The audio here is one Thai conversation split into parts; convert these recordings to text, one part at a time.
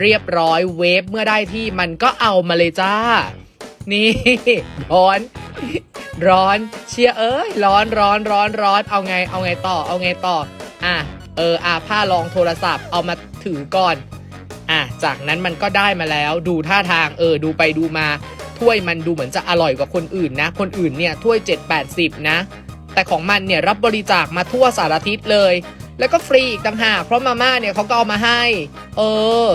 เรียบร้อยเวฟเมื่อได้ที่มันก็เอามาเลยจ้า นี่ ร้อน ร้อนเชียร์เอ้ยร้อนร้อนร้อนร้อนเอาไงเอาไงต่อเอาไงต่อ อะเอออะผ้ารองโทรศัพท์เอามาถือก่อน อะจากนั้นมันก็ได้มาแล้วดูท่าทางเออดูไปดูมาถ้วยมันดูเหมือนจะอร่อยกว่าคนอื่นนะ คนอื่นเนี่ยถ้วย 7-80 นะ แต่ของมันเนี่ยรับบริจาคมาทั่วสารทิศเลย แล้วก็ฟรีอีกต่างหากเพราะมาม่าเนี่ยเขาก็เอามาให้ เออ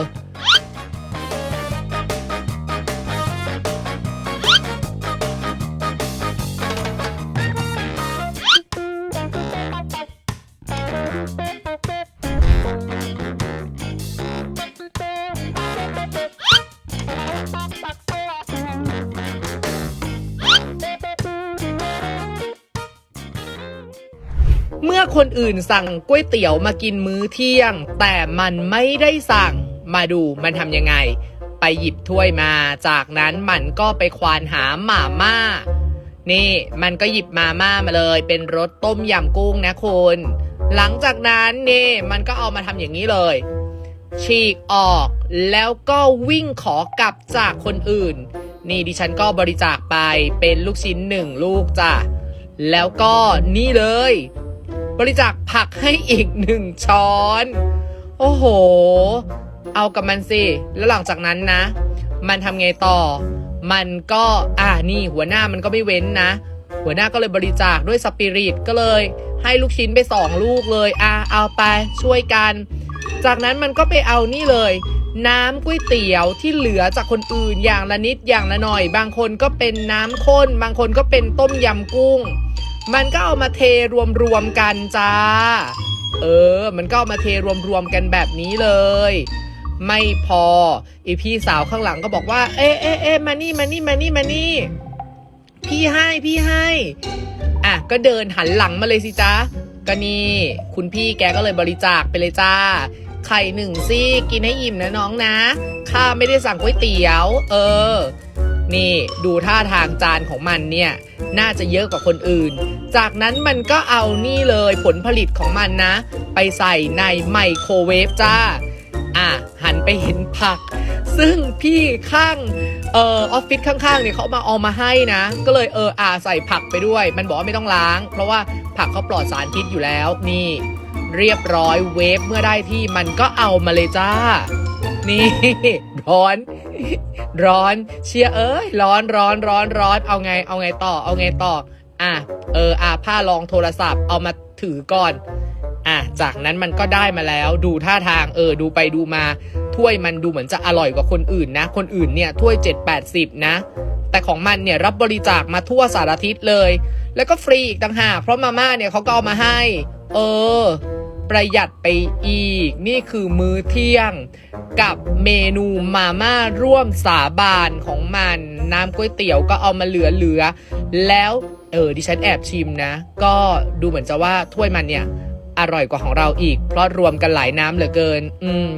เมื่อคนอื่นสั่งก๋วยเตี๋ยวมากินมื้อเที่ยง แต่มันไม่ได้สั่งมาดูมันทำยังไง ไปหยิบถ้วยมา จากนั้นมันก็ไปควานหาหม่าม่า นี่มันก็หยิบมาม่ามาเลย เป็นรสต้มยำกุ้งนะคุณหลังจากนั้นนี่มันก็เอามาทำอย่างนี้เลย ฉีกออกแล้วก็วิ่งขอกลับจากคนอื่น นี่ดิฉันก็บริจาคไปเป็นลูกชิ้นหนึ่งลูกจ้ะแล้วก็นี่เลย บริจาคผักให้อีกหนึ่งช้อน โอ้โห เอากับมันสิ แล้วหลังจากนั้นนะ มันทำไงต่อ มันก็อ่านี่หัวหน้ามันก็ไม่เว้นนะ หัวหน้าก็เลยบริจาคด้วยสปิริตก็เลย ให้ลูกชิ้นไปสองลูกเลยอ่าเอาไปช่วยกัน จากนั้นมันก็ไปเอานี่เลย น้ำก๋วยเตี๋ยวที่เหลือจากคนอื่นอย่างละนิดอย่างละหน่อย บางคนก็เป็นน้ำข้น บางคนก็เป็นต้มยำกุ้ง มันก็เอามาเทรวมๆกันจ้า เออ มันก็เอามาเทรวมๆกันแบบนี้เลย ไม่พอ อีพี่สาวข้างหลังก็บอกว่า เอ๊ะเอ๊ะเอ๊ะมานี่มานี่มานี่มานี่ พี่ให้พี่ให้ อะ ก็เดินหันหลังมาเลยสิจ้าก็นี่คุณพี่แกก็เลยบริจาคไปเลยจ้า ไข่หนึ่งซี่กินให้อิ่มนะน้องนะ ข้าไม่ได้สั่งก๋วยเตี๋ยว เออ นี่ดูท่าทางจานของมันเนี่ยน่าจะเยอะกว่าคนอื่น จากนั้นมันก็เอานี่เลยผลผลิตของมันนะ ไปใส่ในไมโครเวฟจ้า อะ หันไปเห็นผัก ซึ่งพี่ข้างเอ่อออฟฟิศข้างๆเนี่ยเขามาเอามาให้นะ ก็เลยเอออ่าใส่ผักไปด้วย มันบอกว่าไม่ต้องล้าง เพราะว่าผักเขาปลอดสารพิษอยู่แล้ว นี่ เรียบร้อยเวฟเมื่อได้ที่มันก็เอามาเลยจ้า นี่ร้อน ร้อนเชียเอ้ยร้อนร้อนร้อนร้อนเอาไงเอาไงต่อเอาไงต่อ อะเอออะผ้ารองโทรศัพท์เอามาถือก่อนอะจากนั้นมันก็ได้มาแล้วดูท่าทางเออดูไปดูมาถ้วยมันดูเหมือนจะอร่อยกว่าคนอื่นนะ คนอื่นเนี่ยถ้วย7-80 นะ แต่ของมันเนี่ยรับบริจาคมาทั่วสารทิศเลย แล้วก็ฟรีอีกต่างหากเพราะมาม่าเนี่ยเขาก็เอามาให้ เออ ประหยัดไปอีก นี่คือมื้อเที่ยง กับเมนูมาม่าร่วมสาบานของมัน น้ำก๋วยเตี๋ยวก็เอามาเหลือๆแล้วเออดิฉันแอบชิมนะ ก็ดูเหมือนจะว่าถ้วยมันเนี่ย อร่อยกว่าของเราอีก เพราะรวมกันหลายน้ำเหลือเกิน อืม